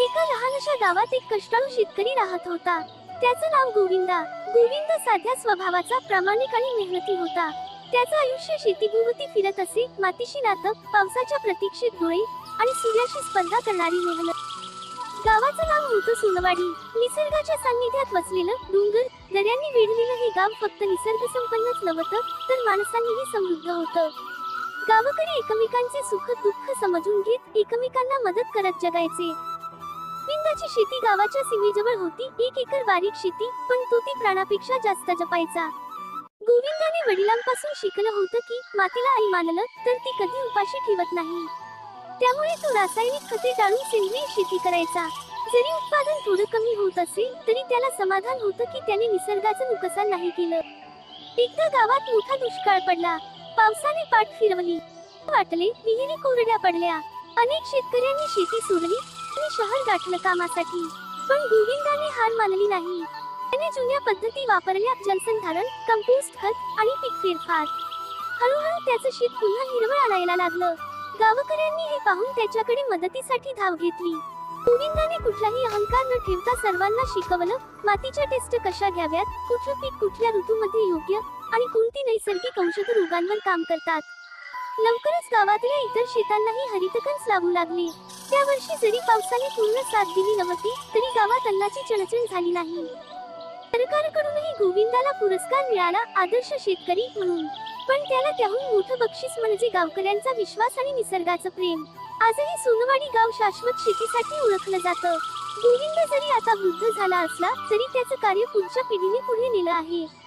एका लहानशा गावात एक कष्टाळू शेतकरी राहत होता. त्याचं नाव गोविंदा. गोविंद साध्या स्वभावाचा प्रामाणिक आणि मेहनती होता. त्याचं आयुष्य शेतीभोवती फिरत असे मातीशी नातं पावसाच्या प्रतीक्षेत डोळे आणि सूर्याशी स्पर्धा करणारी मेहनत. गावाचं नाव होतं सोनवाडी. निसर्गाच्या सान्निध्यात वसलेलं डोंगर दऱ्यांनी वेढलेलं हे गाव फक्त निसर्ग संपन्नच नव्हतं तर माणसांनीही समृद्ध होतं. गावाकडे एकमेकांचे सुख दुःख समजून घेत एकमेकांना मदत करत जगायचे. गोविंदाची शेती गावाच्या सीमेजवळ होती. एक एकर बारीक शेती पण तो ती प्राणापेक्षा जास्त जपायचा. गोविंदाने वडिलांपासून शिकलं होतं की मातीला आई मानलं तर ती कधी उपाशी ठेवत नाही. त्यामुळे तो रासायनिक खते टाळून सेंद्रिय शेती करायचा. जरी उत्पादन थोडं कमी होत असेल तरी त्याला समाधान होतं की त्याने निसर्गाचं नुकसान नाही केलं. एकदा गावात मोठा दुष्काळ पडला. पावसाने पाठ फिरवली. वाटले विहिरी कोरड्या पडल्या. अनेक शेतकऱ्यांनी शेती सोडली. शहर गाठलं कामासाठी पण गोविंदाने हार मानली नाही. त्याने जुन्या पद्धती वापरल्या जलसंधारण कंपोस्ट खत आणि पीक फेरफार. हळूहळू त्याचं शेत पुन्हा हिरवळ आणायला लागलं. गावकऱ्यांनी हे पाहून त्याच्याकडे मदतीसाठी धाव घेतली. गोविंदाने कुठलाही अहंकार न ठेवता सर्वांना शिकवलं मातीच्या टेस्ट कशा घ्याव्यात कुठलं पीक कुठल्या ऋतूमध्ये योग्य आणि कोणती नैसर्गिक औषध रोगांवर काम करतात. लवकरच गावातल्या इतर शेतांनाही हरितकंच लागू लागले. त्या वर्षी जरी पावसाने पूर्ण साथ दिली नव्हती तरी गावात अन्नाची चणचण झाली नाही. सरकारकडूनही गोविंदाला पुरस्कार मिळाला आदर्श शेतकरी म्हणून. पण त्याला त्याहून मोठं बक्षीस म्हणजे गावकऱ्यांचा विश्वास आणि निसर्गाचं प्रेम. आजही सोनवाडी गाव शाश्वत शेतीसाठी ओळखलं जातं. गोविंद जरी आता वृद्ध झाला असला तरी त्याचं कार्य पुढच्या पिढीने पुढे नेलं आहे.